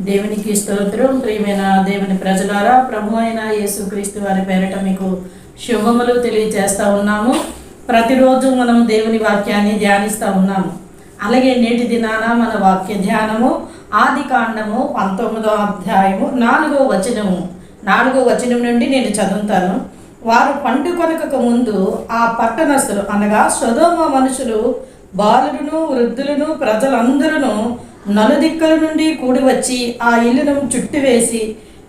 దేవునికి స్తోత్రం. ప్రియమైన దేవుని ప్రజలారా ప్రభు అయిన యేసుక్రీస్తు వారి పేరిట మీకు శుభములు తెలియజేస్తూ ఉన్నాము. ప్రతిరోజు మనం దేవుని వాక్యాన్ని ధ్యానిస్తూ ఉన్నాము. అలాగే నేటి దినాన మన వాక్య ధ్యానము ఆది కాండము పంతొమ్మిదో అధ్యాయము నాలుగో వచనము. నాలుగో వచనం నుండి నేను చదువుతాను. వారు పండుకొనక ముందు ఆ పట్టణస్తులు అనగా సుధోమ మనుషులు బాలులను వృద్ధులను ప్రజలందరూ నలుదిక్కల నుండి కూడి వచ్చి ఆ ఇల్లును చుట్టివేసి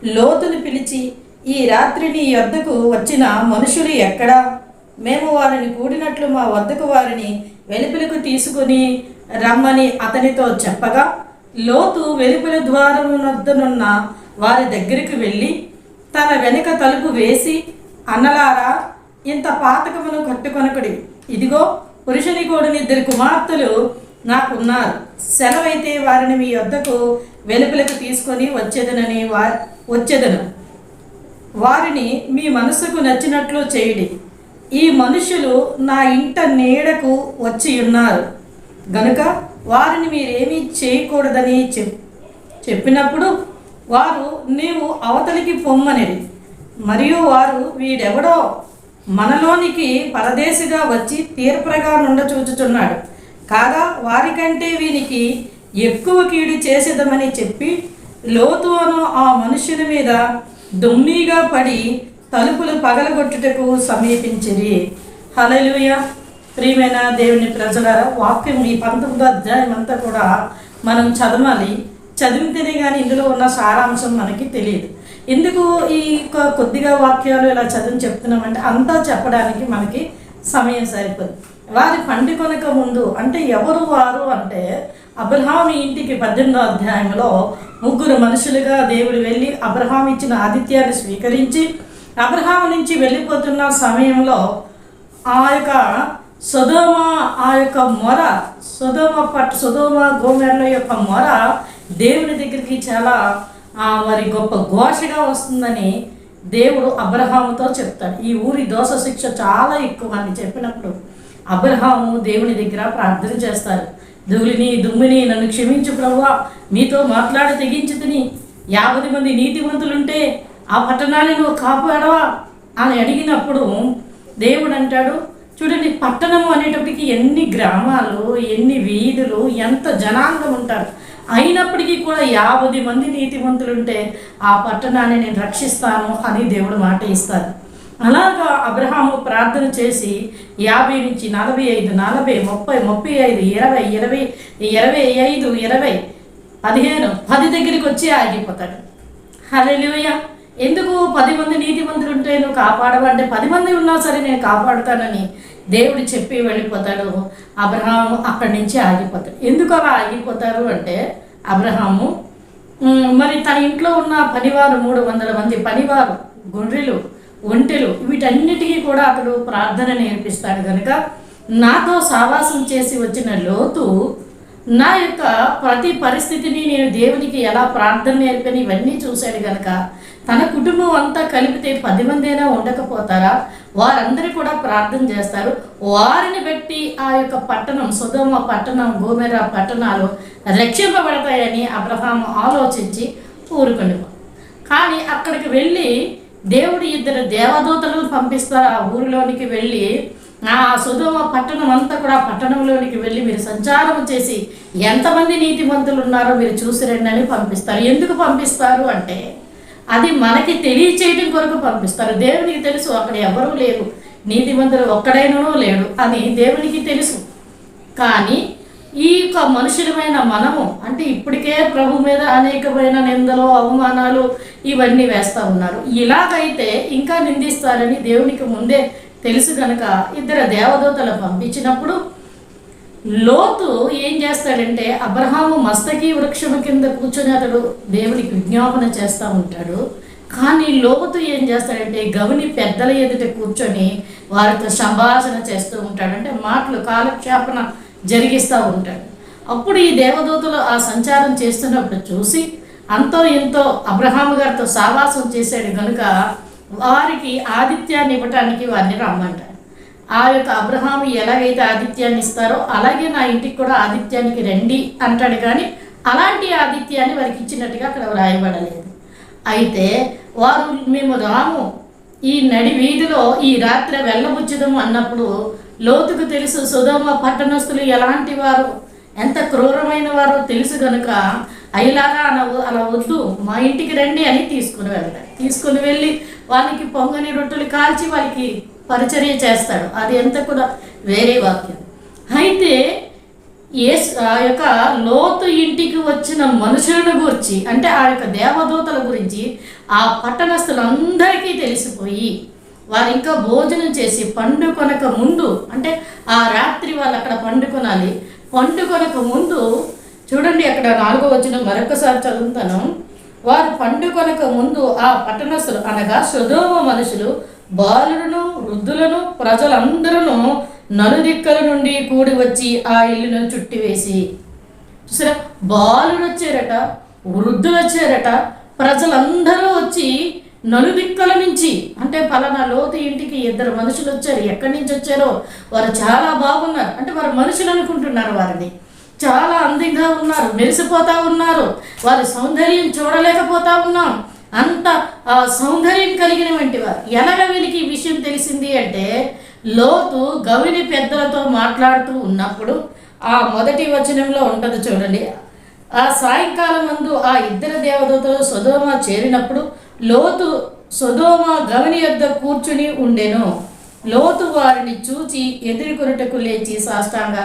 లోతును పిలిచి ఈ రాత్రి నీ వద్దకు వచ్చిన మనుషులు ఎక్కడా? మేము వారిని కూడినట్లు మా వద్దకు వారిని వెలుపలకు తీసుకుని రమ్మని అతనితో చెప్పగా లోతు వెలుపల ద్వారం వద్దనున్న వారి దగ్గరికి వెళ్ళి తన వెనుక తలుపు వేసి అన్నలారా ఇంత పాతకమును కట్టుకొనకుడి. ఇదిగో పురుషుని కూడిన ఇద్దరు కుమార్తెలు నాకున్నారు సెలవైతే వారిని మీ వద్దకు వెలుపలకు తీసుకొని వచ్చేదనని వా వచ్చేదను. వారిని మీ మనసుకు నచ్చినట్లు చేయుడి. ఈ మనుషులు నా ఇంట నీడకు వచ్చి ఉన్నారు. గనుక వారిని మీరేమీ చేయకూడదని చెప్ చెప్పినప్పుడు వారు నీవు అవతలికి పొమ్మనిది మరియు వారు వీడెవడో మనలోనికి పరదేశిగా వచ్చి తీర్పరగా నుండ చూచుచున్నాడు. కాగా వారికంటే వీనికి ఎక్కువ కీడు చేసేదమని చెప్పి లోతును ఆ మనుషుని మీద దుమ్మిగా పడి తలుపులు పగలగొట్టుటకు సమీపించిరి. హలలుయ ప్రియమైన దేవుని ప్రజల వాక్యం ఈ పంతొమ్మిదో అధ్యాయం అంతా కూడా మనం చదవాలి. చదివితేనే కానీ ఇందులో ఉన్న సారాంశం మనకి తెలియదు. ఎందుకు ఈ కొద్దిగా వాక్యాలు ఇలా చదివి చెప్తున్నామంటే అంతా చెప్పడానికి మనకి సమయం సరిపోదు. వారి పండి కొనక ముందు అంటే ఎవరు వారు అంటే అబ్రహాం ఇంటికి పద్దెనిమిదో అధ్యాయంలో ముగ్గురు మనుషులుగా దేవుడు వెళ్ళి అబ్రహాం ఇచ్చిన ఆతిథ్యాన్ని స్వీకరించి అబ్రహాం నుంచి వెళ్ళిపోతున్న సమయంలో ఆ యొక్క సుధోమ ఆ యొక్క మొర సుధోమ పట్టు సుధోమ గోమెర్ల యొక్క మొర దేవుని దగ్గరికి చాలా ఆ, మరి గొప్ప ఘోషగా వస్తుందని దేవుడు అబ్రహాముతో చెప్తాడు. ఈ ఊరి దోష శిక్ష చాలా ఎక్కువ అని చెప్పినప్పుడు అబ్రహాము దేవుని దగ్గర ప్రార్థన చేస్తారు. ధూళిని దుమ్మిని నన్ను క్షమించు ప్రభా మీతో మాట్లాడి తెగించి తిని యాభై మంది నీతివంతులుంటే ఆ పట్టణాన్ని నువ్వు కాపాడవా? అని అడిగినప్పుడు దేవుడు అంటాడు చూడండి పట్టణము అనేటప్పటికి ఎన్ని గ్రామాలు ఎన్ని వీధులు ఎంత జనాంగం ఉంటారు. అయినప్పటికీ కూడా యాభై మంది నీతివంతులుంటే ఆ పట్టణాన్ని నేను రక్షిస్తాను అని దేవుడు మాట ఇస్తారు. అలాగా అబ్రహాము ప్రార్థన చేసి యాభై నుంచి నలభై ఐదు నలభై ముప్పై ముప్పై ఐదు ఇరవై ఇరవై ఇరవై ఐదు ఇరవై పదిహేను పది దగ్గరికి వచ్చి ఆగిపోతాడు. హల్లెలూయా! ఎందుకు పది మంది నీతిమంతులు ఉంటే నువ్వు కాపాడవంటే పది మంది ఉన్నా సరే నేను కాపాడుతానని దేవుడు చెప్పి వెళ్ళిపోతాడు. అబ్రహాము అక్కడి నుంచి ఆగిపోతాడు. ఎందుకు అలా ఆగిపోతారు అంటే అబ్రహాము మరి తన ఇంట్లో ఉన్న పనివారు మూడు వందల మంది పనివారు గొర్రెలు ఒంటెలు. వీటన్నిటికీ కూడా అతడు ప్రార్థన నేర్పిస్తాడు కనుక నాతో సావాసం చేసి వచ్చిన లోతు నా యొక్క ప్రతి పరిస్థితిని నేను దేవునికి ఎలా ప్రార్థన నేర్పని ఇవన్నీ చూశాడు కనుక తన కుటుంబం అంతా కలిపితే పది మందైనా ఉండకపోతారా? వారందరూ కూడా ప్రార్థన చేస్తారు. వారిని బట్టి ఆ యొక్క పట్టణం సుధమ పట్టణం గోమెర పట్టణాలు రక్షింపబడతాయని అబ్రహాం ఆలోచించి ఊరుకొని కానీ అక్కడికి వెళ్ళి దేవుడు ఇద్దరు దేవదూతలను పంపిస్తారు ఆ ఊరిలోనికి వెళ్ళి ఆ సుధమ పట్టణం అంతా కూడా పట్టణంలోనికి వెళ్ళి మీరు సంచారం చేసి ఎంతమంది నీతిమంతులు ఉన్నారో మీరు చూసి రండి అని పంపిస్తారు. ఎందుకు పంపిస్తారు అంటే అది మనకి తెలియచేయడం కొరకు పంపిస్తారు. దేవునికి తెలుసు అక్కడ ఎవరూ లేరు. నీతిమంతులు ఒక్కడైనను లేడు అని దేవునికి తెలుసు. కానీ ఈ యొక్క మనుషులమైన మనము అంటే ఇప్పటికే ప్రభు మీద అనేకమైన నిందలు అవమానాలు ఇవన్నీ వేస్తూ ఉన్నారు. ఇలాగైతే ఇంకా నిందిస్తారని దేవునికి ముందే తెలుసు కనుక ఇద్దరు దేవదూతలు పంపించినప్పుడు లోతు ఏం చేస్తాడంటే అబ్రహాము మస్తకి వృక్షము కింద కూర్చొని అతడు దేవునికి విజ్ఞాపన చేస్తూ ఉంటాడు. కానీ లోతు ఏం చేస్తాడంటే గవిని పెద్దల ఎదుట కూర్చొని వారితో సంభాషణ చేస్తూ ఉంటాడు. అంటే మాటలు కాలక్షేపణ జరిగిస్తూ ఉంటాడు. అప్పుడు ఈ దేవదూతలు ఆ సంచారం చేస్తున్నప్పుడు చూసి అంతో ఎంతో అబ్రహాము గారితో సావాసం చేశాడు కనుక వారికి ఆదిత్యాన్ని ఇవ్వటానికి వారిని రమ్మంటాడు. ఆ యొక్క అబ్రహాము ఎలాగైతే ఆదిత్యాన్ని ఇస్తారో అలాగే నా ఇంటికి కూడా ఆదిత్యానికి రండి అంటాడు కానీ అలాంటి ఆతిథ్యాన్ని వారికి ఇచ్చినట్టుగా అక్కడ వ్రాయబడలేదు. అయితే వారు మేము రాము ఈ నడి వీధిలో ఈ రాత్రి వెళ్ళబుచ్చదము అన్నప్పుడు లోతుకు తెలుసు సుధమ పట్టణస్తులు ఎలాంటి వారు? ఎంత క్రూరమైన వారో తెలుసు కనుక అయ్యలాగా అలా అలా వద్దు. మా ఇంటికి రండి అని తీసుకుని వెళ్తాడు. తీసుకుని వెళ్ళి వాళ్ళకి పొంగని రొట్టెలు కాల్చి వాళ్ళకి పరిచర్య చేస్తాడు. అది ఎంత కూడా వేరే వాక్యం. అయితే ఏ ఆ యొక్క లోతు ఇంటికి వచ్చిన మనుషులను గురించి అంటే ఆ యొక్క దేవదూతల గురించి ఆ పట్టణస్తులందరికీ తెలిసిపోయి వారు ఇంకా భోజనం చేసి పండుకొనక ముందు అంటే ఆ రాత్రి వాళ్ళు అక్కడ పండుకొనాలి పండుకొనక ముందు చూడండి అక్కడ నాలుగో వచ్చిన మరొకసారి చదువుతాను. వారు పండుకొనక ముందు ఆ పట్టణస్థులు అనగా సుధోమ మనుషులు బాలులను వృద్ధులను ప్రజలందరూ నలుదిక్కల నుండి కూడి వచ్చి ఆ ఇల్లును చుట్టివేసి. చూసారా? బాలుడు వచ్చారట వృద్ధులు వచ్చారట ప్రజలందరూ వచ్చి నలుదిక్కల నుంచి అంటే పలానా లోతు ఇంటికి ఇద్దరు మనుషులు వచ్చారు. ఎక్కడి నుంచి వచ్చారో వారు చాలా బాగున్నారు. అంటే వారు మనుషులు అనుకుంటున్నారు వారిని. చాలా అందంగా ఉన్నారు మెరిసిపోతా ఉన్నారు. వారి సౌందర్యం చూడలేకపోతా ఉన్నాం. అంత ఆ, సౌందర్యం కలిగిన వంటి వారు. ఎలాగ వీరికి ఈ విషయం తెలిసింది అంటే లోతు గవిని పెద్దలతో మాట్లాడుతూ ఉన్నప్పుడు ఆ మొదటి వచనంలో ఉంటుంది చూడండి. ఆ సాయంకాలం ముందు ఆ ఇద్దరు దేవతతో సుధోమ చేరినప్పుడు లోతు సొదోమ గవిని యొద్ద కూర్చుని ఉండెను. లోతు వారిని చూచి ఎదురుకొనుటకు లేచి సాష్టాంగ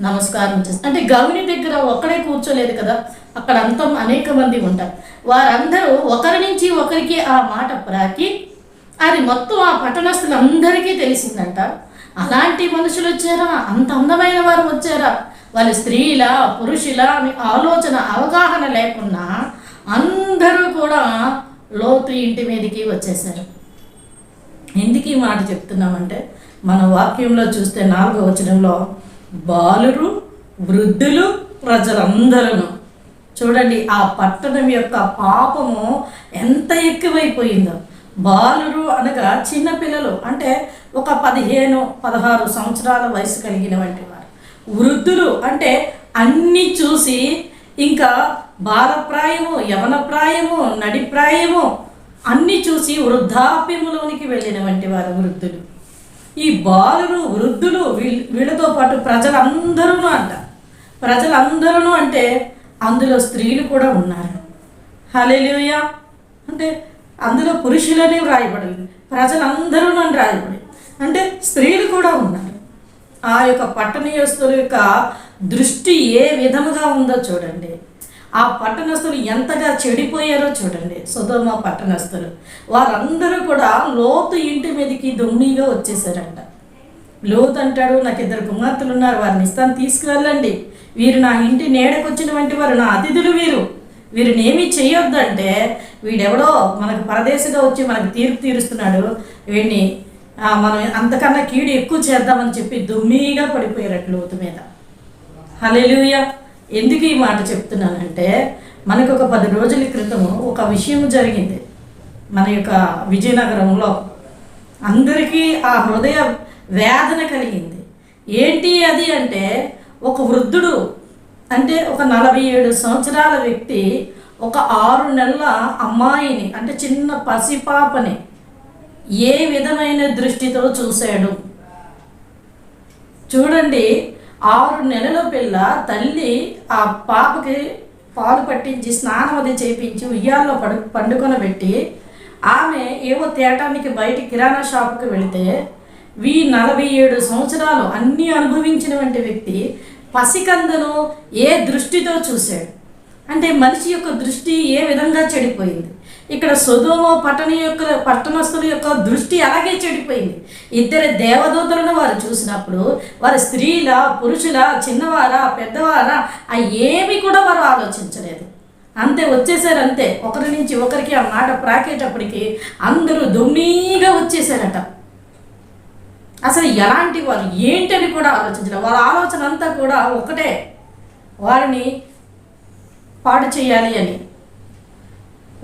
నమస్కారం చేసి అంటే గవిని దగ్గర ఒక్కడే కూర్చోలేదు కదా అక్కడ అంతా అనేక మంది ఉంటారు. వారందరూ ఒకరి నుంచి ఒకరికి ఆ మాట ప్రాకి అది మొత్తం ఆ పట్టణస్థులందరికీ తెలిసిందంట. అలాంటి మనుషులు వచ్చారా? అంత అందమైన వారు వచ్చారా? వాళ్ళ స్త్రీల పురుషుల అని ఆలోచన అవగాహన లేకున్నా అందరూ కూడా లోతు ఇంటి మీదకి వచ్చేసారు ఎందుకు ఈ మాట చెప్తున్నామంటే మన వాక్యంలో చూస్తే నాలుగో వచనంలో బాలురు వృద్ధులు ప్రజలందరూ చూడండి ఆ పట్టణం యొక్క పాపము ఎంత ఎక్కువైపోయిందో. బాలురు అనగా చిన్నపిల్లలు అంటే ఒక పదిహేను పదహారు సంవత్సరాల వయసు కలిగిన వంటి వారు. వృద్ధులు అంటే అన్నీ చూసి ఇంకా బాలప్రాయము యవనప్రాయము నడిప్రాయము అన్నీ చూసి వృద్ధాప్యములోనికి వెళ్ళిన వంటి వారు వృద్ధులు. ఈ బాలులు వృద్ధులు వీళ్ళు వీళ్ళతో పాటు ప్రజలందరూ అంట. ప్రజలందరూ అంటే అందులో స్త్రీలు కూడా ఉన్నారు. హలేలుయ అంటే అందులో పురుషులనే వ్రాయబడింది ప్రజలందరూ అని రాయబడి అంటే స్త్రీలు కూడా ఉన్నారు. ఆ యొక్క పట్టణీయస్తుల యొక్క దృష్టి ఏ విధముగా ఉందో చూడండి. ఆ పట్టణస్తులు ఎంతగా చెడిపోయారో చూడండి. సుధర్మ పట్టణస్తులు. వారందరూ కూడా లోతు ఇంటి మీదకి దొమ్మిగా వచ్చేసారంట లోతు అంటాడు నాకు ఇద్దరు కుమార్తెలు ఉన్నారు వారిని ఇస్తాను తీసుకువెళ్ళండి. వీరు నా ఇంటి నీడకొచ్చిన వంటి వారు నా అతిథులు వీరు. వీరిని ఏమీ చేయొద్దంటే వీడెవడో మనకు పరదేశిగా వచ్చి మనకు తీర్పు తీరుస్తున్నాడు. వీడిని మనం అంతకన్నా కీడు ఎక్కువ చేద్దామని చెప్పి దుమ్మిగా పడిపోయారట లోతు మీద. హల్లెలూయ. ఎందుకు ఈ మాట చెప్తున్నానంటే మనకు ఒక పది రోజుల క్రితము ఒక విషయం జరిగింది. మన యొక్క విజయనగరంలో అందరికీ ఆ హృదయ వేదన కలిగింది. ఏంటి అది అంటే ఒక వృద్ధుడు అంటే ఒక నలభై ఏడు సంవత్సరాల వ్యక్తి ఒక ఆరు నెలల అమ్మాయిని అంటే చిన్న పసిపాపని ఏ విధమైన దృష్టితో చూశాడు? చూడండి ఆరు నెలల పిల్ల తల్లి ఆ పాపకి పాలు పట్టించి స్నానం అది చేయించి ఉయ్యాల్లో పడు పండుకొనబెట్టి ఆమె ఏవో తేటానికి బయట కిరాణా షాపుకి వెళితే వీ నలభై ఏడు సంవత్సరాలు అన్నీ అనుభవించినటువంటి వ్యక్తి పసికందను ఏ దృష్టితో చూశాడు? అంటే మనిషి యొక్క దృష్టి ఏ విధంగా చెడిపోయింది? ఇక్కడ సుధోమ పట్టణ యొక్క పట్టణస్తుల యొక్క దృష్టి అలాగే చెడిపోయింది. ఇద్దరు దేవదూతలను వారు చూసినప్పుడు వారి స్త్రీల పురుషుల చిన్నవారా పెద్దవారా ఆ ఏమి కూడా వారు ఆలోచించలేదు. అంతే వచ్చేసారు అంతే ఒకరి నుంచి ఒకరికి ఆ మాట ప్రాకేటప్పటికి అందరూ దొమ్మీగా వచ్చేసారట. అసలు ఎలాంటి వారు ఏంటని కూడా ఆలోచించలేదు. వాళ్ళ ఆలోచన అంతా కూడా ఒకటే. వారిని పాడు చేయాలి అని.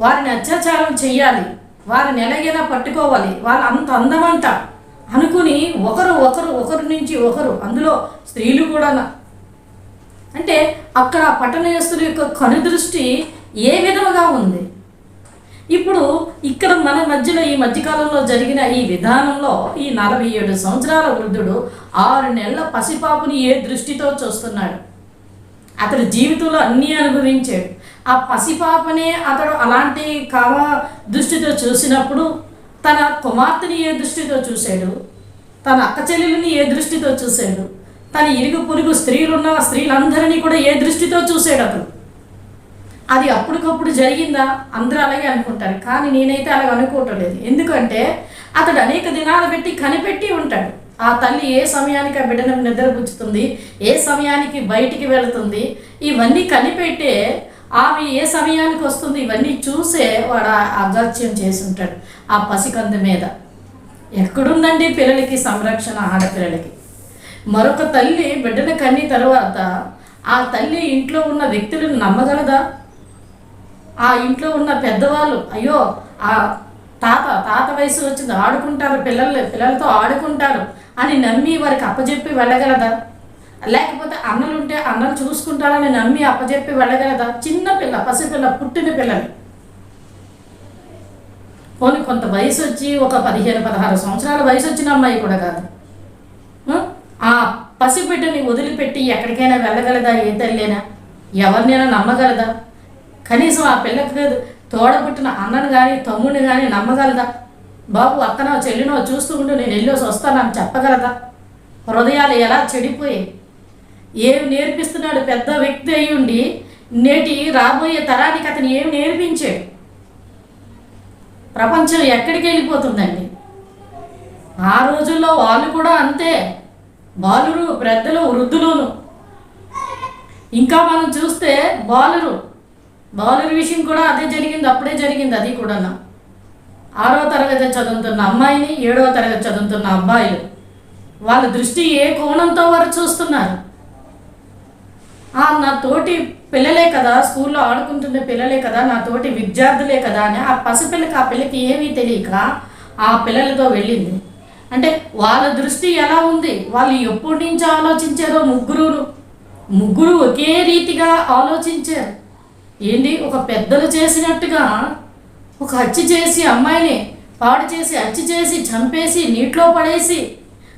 వారిని అత్యాచారం చెయ్యాలి. వారిని ఎలాగైనా పట్టుకోవాలి. వాళ్ళు అంత అందమంట. అనుకుని ఒకరు ఒకరు ఒకరి నుంచి ఒకరు అందులో స్త్రీలు కూడా అంటే అక్కడ పట్టణయస్తుల యొక్క కనుదృష్టి ఏ విధముగా ఉంది? ఇప్పుడు ఇక్కడ మన మధ్యలో ఈ మధ్యకాలంలో జరిగిన ఈ విధానంలో ఈ నలభై ఏడు సంవత్సరాల వృద్ధుడు ఆరు నెలల పసిపాపుని ఏ దృష్టితో చూస్తున్నాడు? అతడు జీవితంలో అన్నీ అనుభవించాడు. ఆ పసిపాపనే అతడు అలాంటి కామ దృష్టితో చూసినప్పుడు తన కుమార్తెని ఏ దృష్టితో చూశాడు? తన అక్క చెల్లెలని ఏ దృష్టితో చూశాడు? తన ఇరుగు పొరుగు స్త్రీలున్న స్త్రీలందరినీ కూడా ఏ దృష్టితో చూశాడు అతను అది అప్పటికప్పుడు జరిగిందా? అందరూ అలాగే అనుకుంటారు. కానీ నేనైతే అలాగ అనుకోవటం లేదు ఎందుకంటే అతడు అనేక దినాలు పెట్టి కనిపెట్టి ఉంటాడు. ఆ తల్లి ఏ సమయానికి ఆ బిడ్డను నిద్రపుచ్చుతుంది? ఏ సమయానికి బయటికి వెళుతుంది? ఇవన్నీ కనిపెట్టే ఆమె ఏ సమయానికి వస్తుంది? ఇవన్నీ చూసే వాడు అగత్యం చేసి ఉంటాడు ఆ పసికందు మీద. ఎక్కడుందండి పిల్లలకి సంరక్షణ ఆడపిల్లలకి? మరొక తల్లి బిడ్డను కన్ని తర్వాత ఆ తల్లి ఇంట్లో ఉన్న వ్యక్తులను నమ్మగలదా? ఆ ఇంట్లో ఉన్న పెద్దవాళ్ళు అయ్యో ఆ తాత తాత వయసు వచ్చింది ఆడుకుంటారు పిల్లలు పిల్లలతో ఆడుకుంటారు అని నమ్మి వారికి అప్పజెప్పి వెళ్ళగలదా? లేకపోతే అన్నలు ఉంటే అన్నలు చూసుకుంటారని నమ్మి అప్పచెప్పి వెళ్ళగలదా? చిన్న పిల్ల పసిపిల్ల పుట్టిన పిల్లలు పోనీ కొంత వయసు వచ్చి ఒక పదిహేను పదహారు సంవత్సరాల వయసు వచ్చిన అమ్మాయి కూడా కాదు. ఆ? పసిబిడ్డని వదిలిపెట్టి ఎక్కడికైనా వెళ్ళగలదా? ఏ తల్లినా? ఎవరినైనా నమ్మగలదా? కనీసం ఆ పిల్లకి తోడబుట్టిన అన్నను కానీ తమ్ముడిని కానీ నమ్మగలదా? బాబు అత్తనో చెల్లినో చూస్తూ ఉంటూ నేను వెళ్ళేసి వస్తానని చెప్పగలదా? హృదయాలు ఎలా చెడిపోయాయి? ఏం నేర్పిస్తున్నాడు పెద్ద వ్యక్తి అయ్యుండి ఉండి నేటి రాబోయే తరానికి అతను ఏం నేర్పించాడు? ప్రపంచం ఎక్కడికి వెళ్ళిపోతుందండి? ఆ రోజుల్లో వాళ్ళు కూడా అంతే. బాలురు పెద్దలు వృద్ధులును. ఇంకా మనం చూస్తే బాలురు. బాలురు విషయం కూడా అదే జరిగింది అప్పుడే జరిగింది అది కూడా ఆరో తరగతి చదువుతున్న అమ్మాయిని ఏడవ తరగతి చదువుతున్న అబ్బాయిలు. వాళ్ళ దృష్టి ఏ కోణంతో వారు చూస్తున్నారు? నా తోటి పిల్లలే కదా స్కూల్లో ఆడుకుంటున్న పిల్లలే కదా నా తోటి విద్యార్థులే కదా అని ఆ పసిపిల్లకి ఆ పిల్లకి ఏమీ తెలియక ఆ పిల్లలతో వెళ్ళింది. అంటే వాళ్ళ దృష్టి ఎలా ఉంది? వాళ్ళు ఎప్పటి నుంచి ఆలోచించారో ముగ్గురు ముగ్గురు ఒకే రీతిగా ఆలోచించారు. ఏంటి? ఒక పెద్దలు చేసినట్టుగా ఒక హత్య చేసి అమ్మాయిని పాడు చేసి హత్య చేసి చంపేసి నీటిలో పడేసి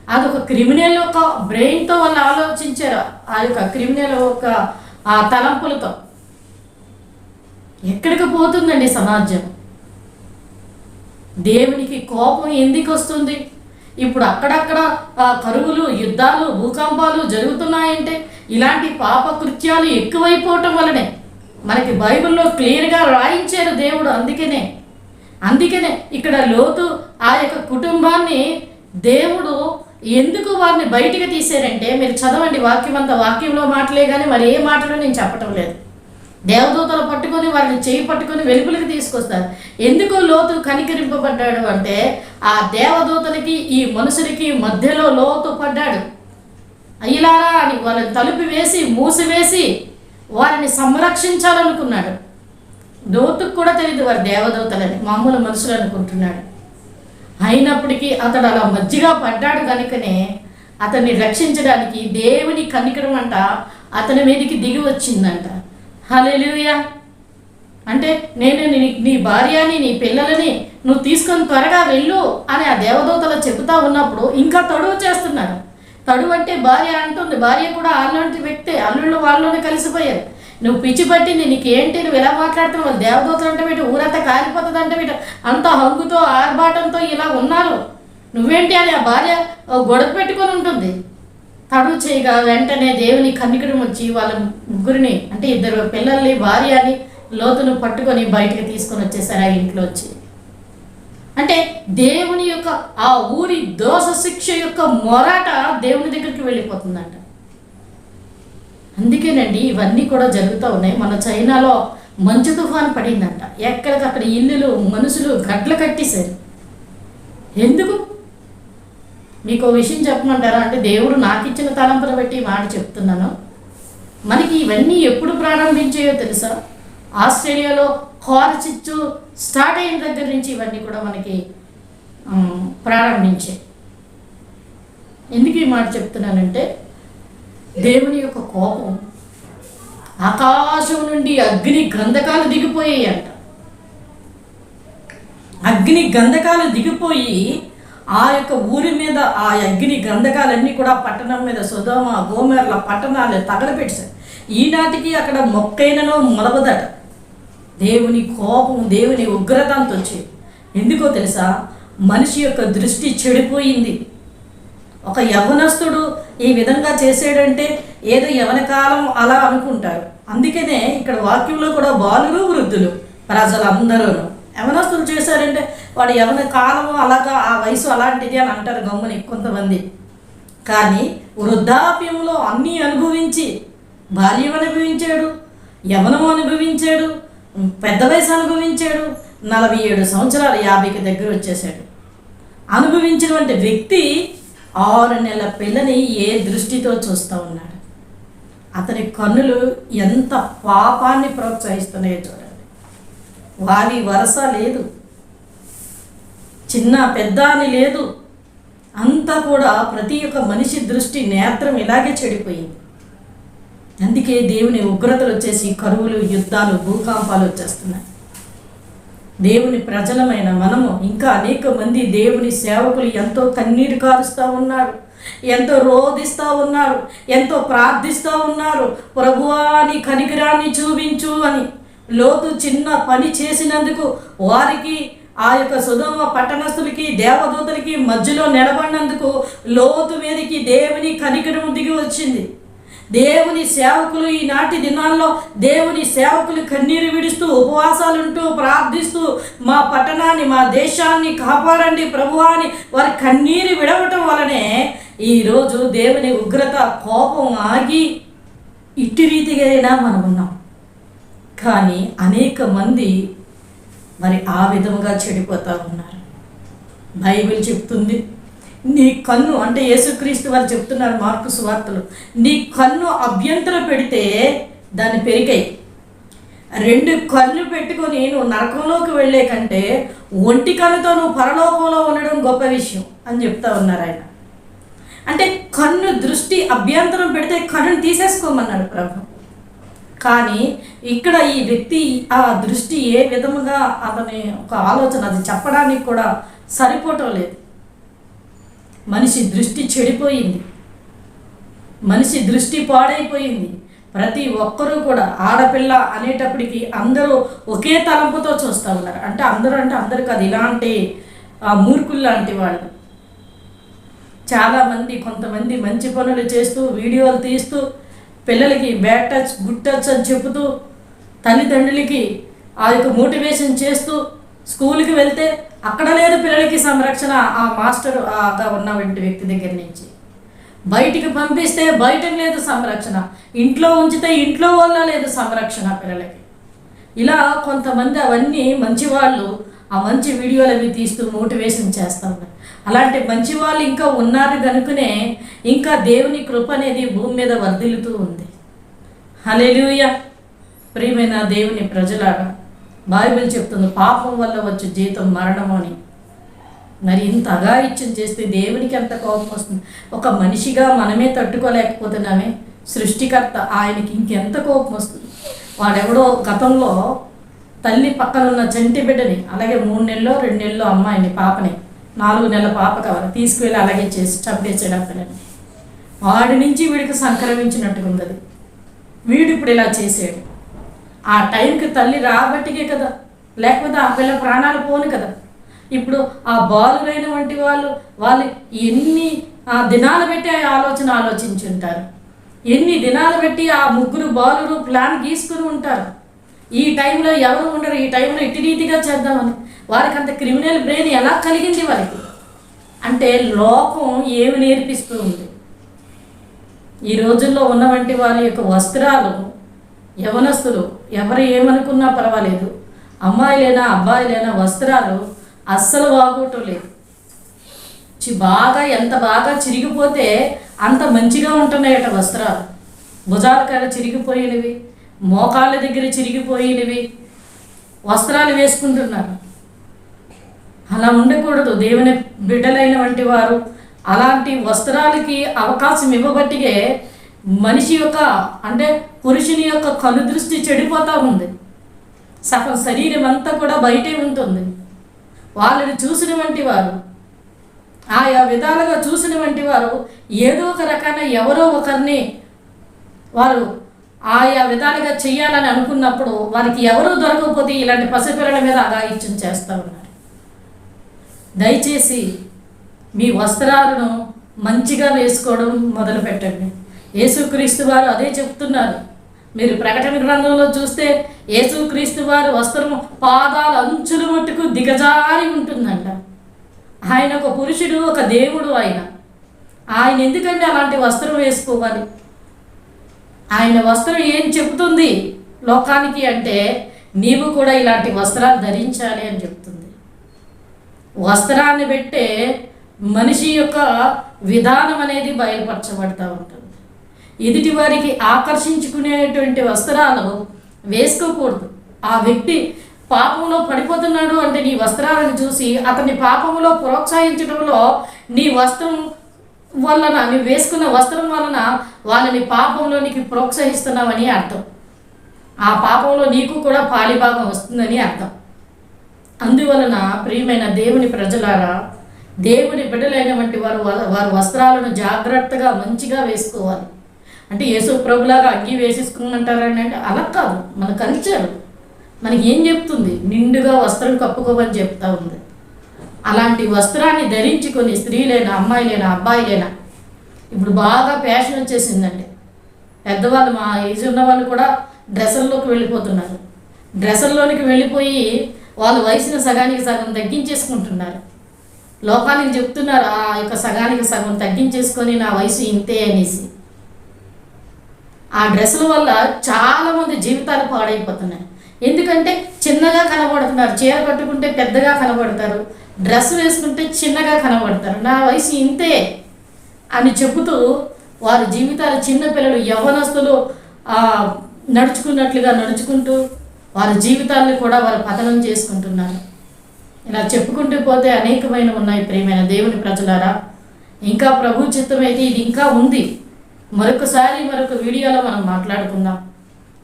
అదొక క్రిమినల్ ఒక బ్రెయిన్తో వాళ్ళు ఆలోచించారు. ఆ యొక్క క్రిమినల్ ఒక ఆ తలంపులతో. ఎక్కడికి పోతుందండి సమాజం? దేవునికి కోపం ఎందుకు వస్తుంది? ఇప్పుడు అక్కడక్కడ కరువులు యుద్ధాలు భూకంపాలు జరుగుతున్నాయంటే ఇలాంటి పాప కృత్యాలు ఎక్కువైపోవటం వలనే మనకి బైబిల్లో క్లియర్గా రాయించారు దేవుడు అందుకనే. అందుకనే ఇక్కడ లోతు ఆ యొక్క కుటుంబాన్ని దేవుడు ఎందుకు వారిని బయటికి తీసారంటే మీరు చదవండి వాక్యం అంతా. వాక్యంలో మాటలే కానీ మరి ఏ మాటలో నేను చెప్పటం లేదు. దేవదూతలు పట్టుకొని వారిని చేయి పట్టుకొని వెలుపులకు తీసుకొస్తారు. ఎందుకు లోతు కనికరింపబడ్డాడు అంటే ఆ దేవదూతలకి ఈ మనుషులకి మధ్యలో లోతు పడ్డాడు. అయ్యలారా అని వాళ్ళని తలుపు వేసి మూసివేసి వారిని సంరక్షించాలనుకున్నాడు. దూతకు కూడా తెలియదు వారి దేవదూతలని మామూలు మనుషులు అనుకుంటున్నాడు. అయినప్పటికీ అతడు అలా మజ్జిగా పడ్డాడు కనుకనే అతన్ని రక్షించడానికి దేవుని కనికరం అంట అతని మీదకి దిగి వచ్చిందంట. హల్లెలూయా! అంటే నేను నీ నీ భార్యని నీ పిల్లలని నువ్వు తీసుకొని త్వరగా వెళ్ళు అని ఆ దేవదూతలు చెబుతా ఉన్నప్పుడు ఇంకా తడువు చేస్తున్నారు. తడువు అంటే భార్య అంటుంది. భార్య కూడా అలాంటి వ్యక్తే. అల్లుళ్ళు వాళ్ళలోనే కలిసిపోయారు. నువ్వు పిచ్చి పట్టింది నీకు ఏంటి? నువ్వు ఎలా మాట్లాడుతున్నావు? వాళ్ళు దేవదూతలు అంటే వీటి ఊరంతా కాలిపోతుంది అంటే వీటి అంత హంగుతో ఆర్భాటంతో ఇలా ఉన్నారు. నువ్వేంటి అని ఆ భార్య గొడవ పెట్టుకొని ఉంటుంది. తడువు చేయగా వెంటనే దేవుని కన్నికడం వచ్చి వాళ్ళ ముగ్గురిని అంటే ఇద్దరు పిల్లల్ని భార్యని లోతును పట్టుకొని బయటకు తీసుకొని వచ్చేసారు ఆ ఇంట్లో వచ్చి. అంటే దేవుని యొక్క ఆ ఊరి దోష శిక్ష యొక్క మొరాట దేవుని దగ్గరికి వెళ్ళిపోతుందంట. అందుకేనండి ఇవన్నీ కూడా జరుగుతూ ఉన్నాయి. మన చైనాలో మంచు తుఫాన్ పడిందంట. ఎక్కడికక్కడ ఇల్లులు మనుషులు గడ్లు కట్టేశారు. ఎందుకు? మీకు విషయం చెప్పమంటారా? అంటే దేవుడు నాకు ఇచ్చిన తలంపులు బట్టి మాట చెప్తున్నాను. మనకి ఇవన్నీ ఎప్పుడు ప్రారంభించాయో తెలుసా? ఆస్ట్రేలియాలో హార్చిచ్చు స్టార్ట్ అయిన దగ్గర నుంచి ఇవన్నీ కూడా మనకి ప్రారంభించాయి. ఎందుకు ఈ మాట చెప్తున్నానంటే దేవుని యొక్క కోపం ఆకాశం నుండి అగ్ని గంధకాలు దిగిపోయాయంట అగ్ని గంధకాలు దిగిపోయి ఆ యొక్క ఊరి మీద ఆ అగ్ని గంధకాలన్నీ కూడా పట్టణం మీద సుధోమ గోమేర్ల పట్టణాలు తగలపెట్టారు ఈనాటికి అక్కడ మొక్కైననో మొలవదట. దేవుని కోపం దేవుని ఉగ్రత అంత ఎందుకో తెలుసా? మనిషి యొక్క దృష్టి చెడిపోయింది. ఒక యవనస్తుడు ఈ విధంగా చేసాడంటే ఏదో యవన కాలం అలా అనుకుంటారు. అందుకనే ఇక్కడ వాక్యంలో కూడా బాలురు వృద్ధులు ప్రజలందరూ యవనస్తులు చేశారంటే వాడు యవన కాలం అలాగా ఆ వయసు అలాంటిది అని అంటారు గమ్ముని కొంతమంది. కానీ వృద్ధాప్యంలో అన్నీ అనుభవించి బాల్యం అనుభవించాడు యవనం అనుభవించాడు పెద్ద వయసు అనుభవించాడు నలభై ఏడు సంవత్సరాలు యాభైకి దగ్గర వచ్చేసాడు అనుభవించినటువంటి వ్యక్తి ఆరు నెలల పిల్లని ఏ దృష్టితో చూస్తూ ఉన్నాడు? అతని కన్నులు ఎంత పాపాన్ని ప్రోత్సహిస్తున్నాయో చూడండి. వారి వరస లేదు. చిన్న పెద్ద అని లేదు. అంతా కూడా ప్రతి ఒక్క మనిషి దృష్టి నేత్రం ఇలాగే చెడిపోయింది. అందుకే దేవుని ఉగ్రతలు వచ్చేసి కరువులు యుద్ధాలు భూకంపాలు వచ్చేస్తున్నాయి. దేవుని ప్రజలమైన మనము ఇంకా అనేక మంది దేవుని సేవకులు ఎంతో కన్నీరు కారుస్తూ ఉన్నారు ఎంతో రోధిస్తూ ఉన్నారు ఎంతో ప్రార్థిస్తూ ఉన్నారు. ప్రభువా నీ కనికరాన్ని చూపించు అని లోతు చిన్న పని చేసినందుకు వారికి ఆ యొక్క సుధమ పట్టణస్థులకి దేవదూతలకి మధ్యలో నిలబడినందుకు లోతు మీదకి దేవుని కనికరం దిగి వచ్చింది. దేవుని సేవకులు ఈనాటి దినాల్లో దేవుని సేవకులు కన్నీరు విడుస్తూ ఉపవాసాలుంటూ ప్రార్థిస్తూ మా పట్టణాన్ని మా దేశాన్ని కాపాడండి ప్రభువా అని వారి కన్నీరు విడవటం వలనే ఈరోజు దేవుని ఉగ్రత కోపం ఆగి ఇట్టి రీతిగా అయినా మనం ఉన్నాం. కానీ అనేక మంది మరి ఆ విధముగా చెడిపోతూ ఉన్నారు. బైబిల్ చెప్తుంది నీ కన్ను అంటే యేసుక్రీస్తు వారు చెప్తున్నారు మార్పు సువార్తలు నీ కన్ను అభ్యంతరం పెడితే దాన్ని పెరిగాయి. రెండు కళ్ళు పెట్టుకొని నువ్వు నరకంలోకి వెళ్ళే కంటే ఒంటి కన్నుతో నువ్వు పరలోకంలో ఉండడం గొప్ప విషయం అని చెప్తా ఉన్నారు ఆయన. అంటే కన్ను దృష్టి అభ్యంతరం పెడితే కన్నును తీసేసుకోమన్నాడు ప్రభు. కానీ ఇక్కడ ఈ వ్యక్తి ఆ దృష్టి ఏ విధముగా అతని ఒక ఆలోచన అది చెప్పడానికి కూడా సరిపోవటం లేదు. మనిషి దృష్టి చెడిపోయింది. మనిషి దృష్టి పాడైపోయింది. ప్రతి ఒక్కరూ కూడా ఆడపిల్ల అనేటప్పటికీ అందరూ ఒకే తలంపుతో చూస్తూ ఉన్నారు. అంటే అందరూ అంటే అందరు కాదు ఇలాంటి ఆ మూర్ఖులు లాంటి వాళ్ళు. చాలామంది కొంతమంది మంచి పనులు చేస్తూ వీడియోలు తీస్తూ పిల్లలకి బ్యాడ్ టచ్ గుడ్ టచ్ అని చెబుతూ తల్లిదండ్రులకి ఆ యొక్క మోటివేషన్ చేస్తూ స్కూల్కి వెళ్తే అక్కడ లేదు పిల్లలకి సంరక్షణ ఆ మాస్టర్ ఆగా ఉన్నటువంటి వ్యక్తి దగ్గర నుంచి. బయటికి పంపిస్తే బయట లేదు సంరక్షణ. ఇంట్లో ఉంచితే ఇంట్లో వల్ల లేదు సంరక్షణ పిల్లలకి. ఇలా కొంతమంది అవన్నీ మంచివాళ్ళు ఆ మంచి వీడియోలు అవి తీస్తూ మోటివేషన్ చేస్తూ ఉన్నారు అలాంటి మంచి వాళ్ళు ఇంకా ఉన్నారు కనుకనే ఇంకా దేవుని కృప అనేది భూమి మీద వర్ధిల్లుతూ ఉంది. హలెలుయ ప్రియమైన దేవుని ప్రజలారా బైబిల్ చెప్తుంది పాపం వల్ల వచ్చే జీతం మరణం అని. మరి ఇంత అగాయిత్యం చేస్తే దేవునికి ఎంత కోపం వస్తుంది? ఒక మనిషిగా మనమే తట్టుకోలేకపోతున్నామే. సృష్టికర్త ఆయనకి ఇంకెంత కోపం వస్తుంది? వాడెవడో గతంలో తల్లి పక్కన ఉన్న చంటి బిడ్డని అలాగే మూడు నెలలు రెండు నెలలు అమ్మాయిని పాపని నాలుగు నెలల పాప కావాలి తీసుకువెళ్ళి అలాగే చేసి చంపేసాడు ఆ పిల్లని వాడి నుంచి వీడికి సంక్రమించినట్టుగా ఉంది అది. వీడు ఇప్పుడు ఇలా చేసాడు ఆ టైంకి తల్లి రాబట్టికే కదా. లేకపోతే ఆ పిల్ల ప్రాణాలు పోను కదా. ఇప్పుడు ఆ బాలురైన వంటి వాళ్ళు వాళ్ళు ఎన్ని ఆ దినాలు పెట్టి ఆ ఆలోచన ఆలోచించి ఉంటారు ఎన్ని దినాలు పెట్టి ఆ ముగ్గురు బాలురు ప్లాన్ గీసుకుని ఉంటారు. ఈ టైంలో ఎవరు ఉండరు ఈ టైంలో ఇటు రీతిగా చేద్దామని. వారికి అంత క్రిమినల్ బ్రెయిన్ ఎలా కలిగింది వారికి? అంటే లోకం ఏమి నేర్పిస్తూ ఉంది? ఈ రోజుల్లో ఉన్నవంటి వాళ్ళ యొక్క వస్త్రాలు యవనస్తులు ఎవరు ఏమనుకున్నా పర్వాలేదు. అమ్మాయిలైనా అబ్బాయిలైనా వస్త్రాలు అస్సలు బాగోటం లేదు. చి- బాగా ఎంత బాగా చిరిగిపోతే అంత మంచిగా ఉంటున్నాయట వస్త్రాలు. భుజాల కాడ చిరిగిపోయినవి మోకాళ్ళ దగ్గర చిరిగిపోయినవి వస్త్రాలు వేసుకుంటున్నారు. అలా ఉండకూడదు. దేవుని బిడ్డలైన వంటి వారు అలాంటి వస్త్రాలకి అవకాశం ఇవ్వబట్టిగే మనిషి యొక్క అంటే పురుషుని యొక్క కనుదృష్టి చెడిపోతూ ఉంది. సగం శరీరం అంతా కూడా బయటే ఉంటుంది. వాళ్ళని చూసిన వంటి వారు ఆయా విధాలుగా చూసిన వంటి వారు ఏదో ఒక రకాన ఎవరో ఒకరిని వారు ఆయా విధాలుగా చేయాలని అనుకున్నప్పుడు వారికి ఎవరూ దొరకకపోతే ఇలాంటి పసిపిల్లల మీద అగాయిత్యం చేస్తూ ఉన్నారు. దయచేసి మీ వస్త్రాలను మంచిగా వేసుకోవడం మొదలు పెట్టండి యేసుక్రీస్తు వారు అదే చెప్తున్నారు. మీరు ప్రకటన గ్రంథంలో చూస్తే యేసుక్రీస్తు వారి వస్త్రము పాదాల అంచుల మట్టుకు దిగజారి ఉంటుందంట. ఆయన ఒక పురుషుడు ఒక దేవుడు ఆయన. ఆయన ఎందుకంటే అలాంటి వస్త్రం వేసుకోవాలి? ఆయన వస్త్రం ఏం చెబుతుంది లోకానికి అంటే నీవు కూడా ఇలాంటి వస్త్రాలు ధరించాలి అని చెప్తుంది వస్త్రాన్ని పెట్టే మనిషి యొక్క విధానం అనేది బయలుపరచబడతా ఉంటుంది. ఎదుటి వారికి ఆకర్షించుకునేటువంటి వస్త్రాలు వేసుకోకూడదు. ఆ వ్యక్తి పాపంలో పడిపోతున్నాడు అంటే నీ వస్త్రాలను చూసి అతని పాపంలో ప్రోత్సహించడంలో నీ వస్త్రం వలన నీ వేసుకున్న వస్త్రం వలన వాళ్ళని పాపంలోనికి ప్రోత్సహిస్తున్నావని అర్థం. ఆ పాపంలో నీకు కూడా పాలిభాగం వస్తుందని అర్థం. అందువలన ప్రియమైన దేవుని ప్రజలారా దేవుని బిడ్డలైనటువంటి వారు వారి వస్త్రాలను జాగ్రత్తగా మంచిగా వేసుకోవాలి. అంటే యేసు ప్రభులాగా అంగి వేసేసుకున్నంటారని అంటే అలా కాదు. మన కల్చర్ మనకి ఏం చెప్తుంది? నిండుగా వస్త్రం కప్పుకోమని చెప్తా ఉంది. అలాంటి వస్త్రాన్ని ధరించుకొని స్త్రీలైనా అమ్మాయిలైనా అబ్బాయిలైనా ఇప్పుడు బాగా ఫ్యాషన్ వచ్చేసిందండి. పెద్దవాళ్ళు మా ఏజ్ ఉన్న వాళ్ళు కూడా డ్రెస్సుల్లోకి వెళ్ళిపోతున్నారు. డ్రెస్సుల్లోనికి వెళ్ళిపోయి వాళ్ళు వయసుని సగానికి సగం తగ్గించేసుకుంటున్నారు. లోకానికి చెప్తున్నారు ఆ యొక్క సగానికి సగం తగ్గించేసుకొని నా వయసు ఇంతే అనేసి. ఆ డ్రెస్సుల వల్ల చాలామంది జీవితాలు పాడైపోతున్నాయి. ఎందుకంటే చిన్నగా కనబడుతున్నారు చీర కట్టుకుంటే పెద్దగా కనబడతారు డ్రెస్ వేసుకుంటే చిన్నగా కనబడతారు. నా వయసు ఇంతే అని చెబుతూ వారి జీవితాలు చిన్నపిల్లలు యవ్వనస్తులు నడుచుకున్నట్లుగా నడుచుకుంటూ వారి జీవితాలను కూడా వారు పతనం చేసుకుంటున్నారు. ఇలా చెప్పుకుంటూ పోతే అనేకమైన ఉన్నాయి ప్రేమైన దేవుని ప్రజలారా. ఇంకా ప్రభు చిత్తం అయితే ఇది ఇంకా ఉంది. మరొకసారి మరొక వీడియోలో మనం మాట్లాడుకుందాం.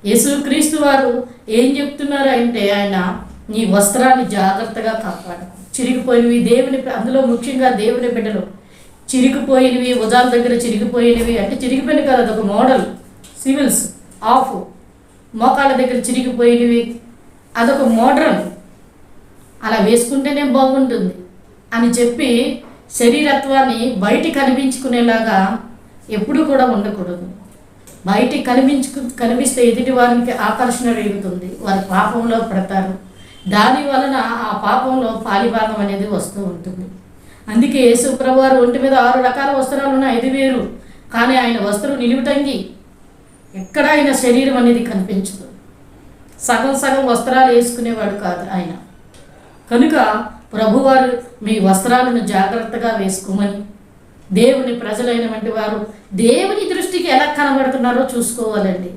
యేసుక్రీస్తు వారు ఏం చెప్తున్నారు అంటే ఆయన నీ వస్త్రాన్ని జాగ్రత్తగా కాపాడు. చిరిగిపోయినవి దేవుని అందులో ముఖ్యంగా దేవుని బిడ్డలు చిరిగిపోయినవి ఉదాల దగ్గర చిరిగిపోయినవి అంటే చిరిగిపోయిన కాదు అదొక మోడల్ సివిల్స్ ఆఫ్ మోకాళ్ళ దగ్గర చిరిగిపోయినవి అదొక మోడ్రన్ అలా వేసుకుంటేనే బాగుంటుంది అని చెప్పి శరీరత్వాన్ని బయట కనిపించుకునేలాగా ఎప్పుడూ కూడా ఉండకూడదు. బయటికి కనిపించుకు కనిపిస్తే ఎదుటి వారికి ఆకర్షణ రేగుతుంది. వారి పాపంలో పడతారు. దాని వలన ఆ పాపంలో పాలిభాగం అనేది వస్తూ ఉంటుంది. అందుకే యేసుప్రభు వారు ఒంటి మీద ఆరు రకాల వస్త్రాలు ఉన్నాయి. ఐదు వేరు. కానీ ఆయన వస్త్రం నిలువుటంగి ఎక్కడ ఆయన శరీరం అనేది కనిపించదు. సగం సగం వస్త్రాలు వేసుకునేవాడు కాదు ఆయన. కనుక ప్రభువారు మీ వస్త్రాలను జాగ్రత్తగా వేసుకోమని దేవుని ప్రజలైనటువంటి వారు దేవుని దృష్టికి ఎలా కనబడుతున్నారో చూసుకోవాలండి.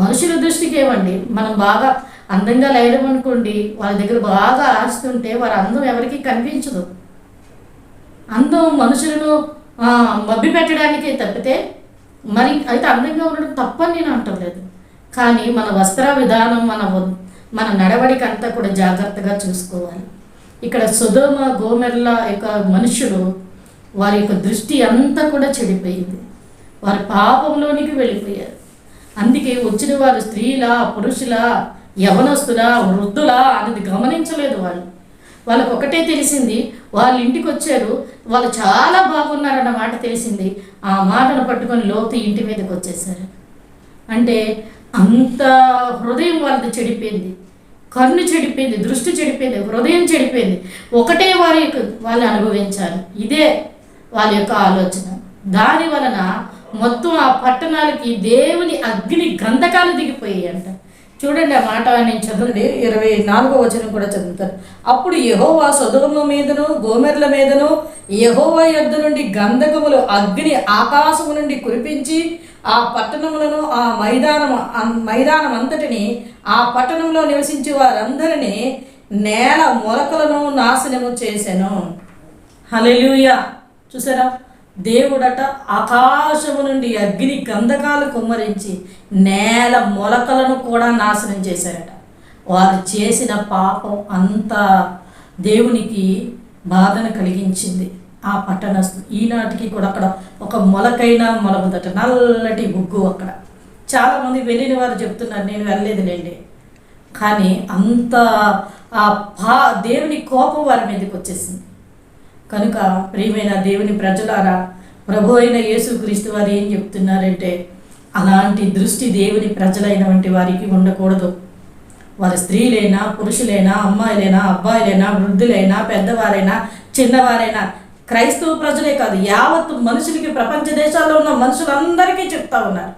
మనుషుల దృష్టికి ఏమండి? మనం బాగా అందంగా లేదమనుకోండి వాళ్ళ దగ్గర బాగా ఆస్తుంటే వారి అందం ఎవరికి కనిపించదు. అందం మనుషులను మబ్బి పెట్టడానికి తప్పితే మరి అయితే అందంగా ఉండడం తప్పని నేను అంటలేదు కానీ మన వస్త్ర విధానం మన మన నడవడిక అంతా కూడా జాగ్రత్తగా చూసుకోవాలి. ఇక్కడ సుధోమ గోమెర్ల యొక్క మనుషులు వారి యొక్క దృష్టి అంతా కూడా చెడిపోయింది. వారి పాపంలోనికి వెళ్ళిపోయారు. అందుకే వచ్చిన వారు స్త్రీలా పురుషులా యవనస్తులా వృద్ధులా అనేది గమనించలేదు వాళ్ళు. వాళ్ళకు ఒకటే తెలిసింది వాళ్ళ ఇంటికి వచ్చారు వాళ్ళు చాలా బాగున్నారన్న మాట తెలిసింది. ఆ మాటను పట్టుకొని లోతు ఇంటి మీదకి వచ్చేసారు అంటే అంత హృదయం వాళ్ళది చెడిపోయింది. కన్ను చెడిపోయింది దృష్టి చెడిపోయింది హృదయం చెడిపోయింది. ఒకటే వారి యొక్క వాళ్ళు అనుభవించాలి. ఇదే వాళ్ళ యొక్క ఆలోచన. దాని వలన మొత్తం ఆ పట్టణాలకి దేవుని అగ్ని గంధకాలు దిగిపోయాయి అంట. చూడండి ఆ మాట నేను చదవండి. ఇరవై నాలుగో వచనం కూడా చదువుతాను. అప్పుడు యహోవా సొదొమ మీదను గోమెర్ల మీదను యహోవా యొద్ద నుండి గంధకములు అగ్ని ఆకాశము నుండి కురిపించి ఆ పట్టణములను ఆ మైదానం మైదానం అంతటిని ఆ పట్టణంలో నివసించే వారందరినీ నేల మొలకలను నాశనము చేశాను హల్లెలూయా! చూసారా? దేవుడట ఆకాశము నుండి అగ్ని గంధకాలు కుమ్మరించి నేల మొలకలను కూడా నాశనం చేశారట. వారు చేసిన పాపం అంతా దేవునికి బాధను కలిగించింది. ఆ పట్టణస్థు ఈనాటికి కూడా అక్కడ ఒక మొలకైనా మొలకదట నల్లటి బుగ్గు అక్కడ. చాలామంది వెళ్ళిన వారు చెప్తున్నారు నేను వెళ్ళలేదులేండి. కానీ అంత ఆ పా దేవుని కోపం వారి మీదకి వచ్చేసింది. కనుక ప్రియమైన దేవుని ప్రజలారా ప్రభు అయిన యేసుక్రీస్తు వారు ఏం చెప్తున్నారంటే అలాంటి దృష్టి దేవుని ప్రజలైనటువంటి వారికి ఉండకూడదు. వారి స్త్రీలైనా పురుషులైనా అమ్మాయిలైనా అబ్బాయిలైనా వృద్ధులైనా పెద్దవారైనా చిన్నవారైనా క్రైస్తవ ప్రజలే కాదు యావత్తు మనుషులకి ప్రపంచ దేశాల్లో ఉన్న మనుషులందరికీ చెప్తా ఉన్నారు.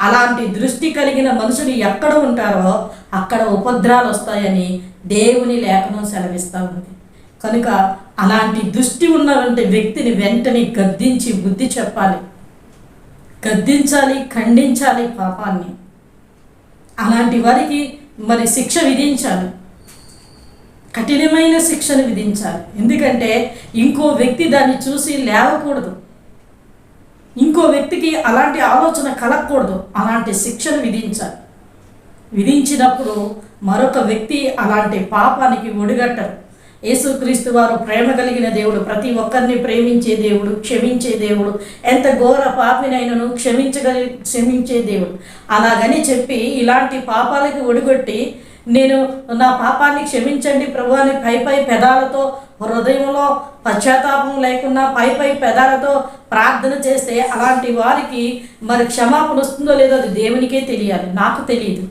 అలాంటి దృష్టి కలిగిన మనుషులు ఎక్కడ ఉంటారో అక్కడ ఉపద్రాలు వస్తాయని దేవుని లేఖనం సెలవిస్తూ ఉంది. కనుక అలాంటి దృష్టి ఉన్నటువంటి వ్యక్తిని వెంటనే గద్దించి బుద్ధి చెప్పాలి. గద్దించాలి ఖండించాలి పాపాన్ని. అలాంటి వారికి మరి శిక్ష విధించాలి. కఠినమైన శిక్షను విధించాలి. ఎందుకంటే ఇంకో వ్యక్తి దాన్ని చూసి లేవకూడదు. ఇంకో వ్యక్తికి అలాంటి ఆలోచన కలగకూడదు. అలాంటి శిక్షను విధించాలి. విధించినప్పుడు మరొక వ్యక్తి అలాంటి పాపానికి ఒడిగట్టరు. యేసుక్రీస్తు వారు ప్రేమ కలిగిన దేవుడు ప్రతి ఒక్కరిని ప్రేమించే దేవుడు క్షమించే దేవుడు ఎంత ఘోర పాపినైనను క్షమించగలి క్షమించే దేవుడు. అలాగని చెప్పి ఇలాంటి పాపాలకి ఒడిగొట్టి నేను నా పాపాన్ని క్షమించండి ప్రభు అని పై పై పెదాలతో హృదయంలో పశ్చాత్తాపం లేకుండా పై పై పెదాలతో ప్రార్థన చేస్తే అలాంటి వారికి మరి క్షమాపణ వస్తుందో లేదో అది దేవునికే తెలియాలి నాకు తెలియదు.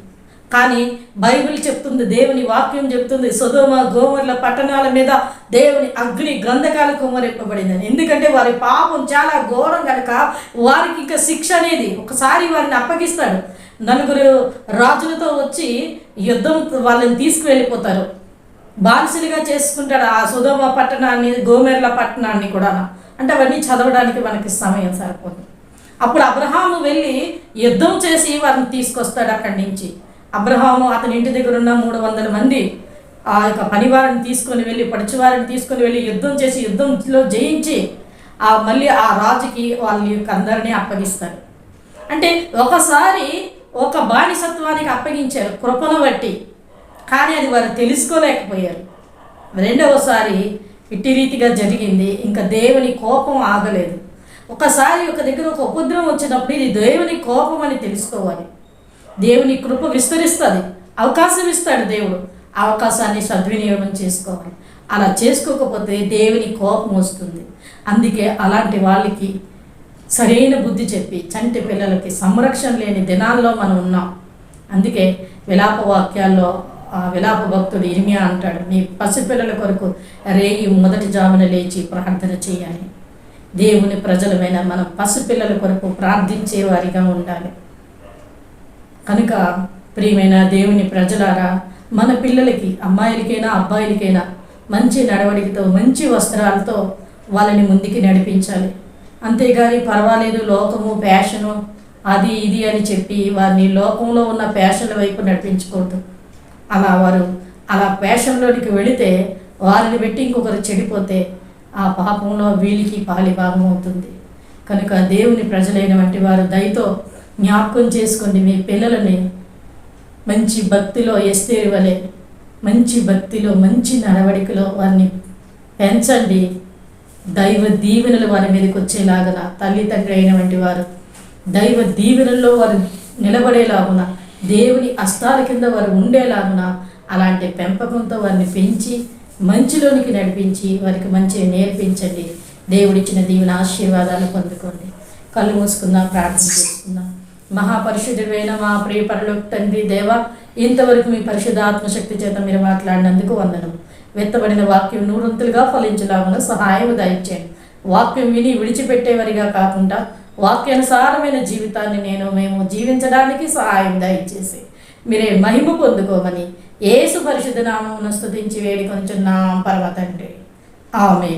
కానీ బైబిల్ చెప్తుంది దేవుని వాక్యం చెప్తుంది సుధోమ గోమర్ల పట్టణాల మీద దేవుని అగ్ని గ్రంథకాలు కుమ్మరింపబడిందని. ఎందుకంటే వారి పాపం చాలా ఘోరం కనుక వారికి ఇంకా శిక్ష అనేది ఒకసారి వారిని అప్పగిస్తాడు. నలుగురు రాజులతో వచ్చి యుద్ధం వాళ్ళని తీసుకువెళ్ళిపోతారు. బానిసలుగా చేసుకుంటాడు ఆ సుధోమ పట్టణాన్ని గోమేర్ల పట్టణాన్ని కూడా అంటే అవన్నీ చదవడానికి మనకి సమయం సరిపోతుంది అప్పుడు అబ్రహాము వెళ్ళి యుద్ధం చేసి వారిని తీసుకొస్తాడు అక్కడి నుంచి. అబ్రహాము అతని ఇంటి దగ్గర ఉన్న మూడు వందల మంది ఆ యొక్క పనివారిని తీసుకొని వెళ్ళి పడిచివారిని తీసుకొని వెళ్ళి యుద్ధం చేసి యుద్ధంలో జయించి ఆ మళ్ళీ ఆ రాజుకి వాళ్ళ యొక్క అందరినీ అప్పగిస్తారు. అంటే ఒకసారి ఒక బానిసత్వానికి అప్పగించారు కృపను బట్టి కానీ అది వారు తెలుసుకోలేకపోయారు. రెండవసారి ఇట్టి రీతిగా జరిగింది ఇంకా దేవుని కోపం ఆగలేదు. ఒకసారి ఒక దగ్గర ఒక ఉపద్రవం వచ్చినప్పుడు ఇది దేవుని కోపం అని తెలుసుకోవాలి. దేవుని కృప విస్తరిస్తుంది. అవకాశం ఇస్తాడు దేవుడు. అవకాశాన్ని సద్వినియోగం చేసుకోవాలి. అలా చేసుకోకపోతే దేవుని కోపం వస్తుంది. అందుకే అలాంటి వాళ్ళకి సరైన బుద్ధి చెప్పి చంటి పిల్లలకి సంరక్షణ లేని దినాల్లో మనం ఉన్నాం. అందుకే విలాప వాక్యాల్లో ఆ విలాప భక్తుడు ఇరిమియా అంటాడు మీ పసిపిల్లల కొరకు రేయి మొదటి జామున లేచి ప్రార్థన చేయాలి. దేవుని ప్రజలమైన మనం పసిపిల్లల కొరకు ప్రార్థించే వారిగా ఉండాలి. కనుక ప్రియమైన దేవుని ప్రజలారా మన పిల్లలకి అమ్మాయిలకైనా అబ్బాయిలకైనా మంచి నడవడికతో మంచి వస్త్రాలతో వాళ్ళని ముందుకి నడిపించాలి. అంతేగాని పర్వాలేదు లోకము ఫ్యాషను అది ఇది అని చెప్పి వారిని లోకంలో ఉన్న ప్యాషన్ల వైపు నడిపించకూడదు. అలా వారు అలా ఫ్యాషన్లోనికి వెళితే వారిని పెట్టి ఇంకొకరు చెడిపోతే ఆ పాపంలో వీళ్ళకి పాలి భాగం అవుతుంది. కనుక దేవుని ప్రజలైనటువంటి వారు దయతో జ్ఞాపకం చేసుకోండి మీ పిల్లలని. మంచి భక్తిలో ఎస్తేరు వలె మంచి భక్తిలో మంచి నడవడికలో వారిని పెంచండి. దైవ దీవెనలు వారి మీదకి వచ్చేలాగున తల్లిదండ్రి అయినటువంటి వారు. దైవ దీవెనల్లో వారు నిలబడేలాగున దేవుని అస్తాల కింద వారు ఉండేలాగున అలాంటి పెంపకంతో వారిని పెంచి మంచిలోనికి నడిపించి వారికి మంచి నేర్పించండి. దేవుడిచ్చిన దీవెన ఆశీర్వాదాలు పొందుకోండి. కళ్ళు మూసుకుందాం ప్రార్థన చేసుకుందాం. మహాపరిశుద్ధుడైన మా ప్రియ పరలోక తండ్రి దేవ ఇంతవరకు మీ పరిశుద్ధ ఆత్మశక్తి చేత మీరు మాట్లాడినందుకు వందనం. వెత్తబడిన వాక్యం నూరంతులుగా ఫలించలాగా సహాయం దయచేయండి. వాక్యం విని విడిచిపెట్టేవారిగా కాకుండా వాక్యానుసారమైన జీవితాన్ని నేను మేము జీవించడానికి సహాయం దయచేసి మీరే మహిమ పొందుకోమని ఏసు పరిశుద్ధ నామమును స్థుతించి వేడి కొంచెం నా పర్వతండి ఆమె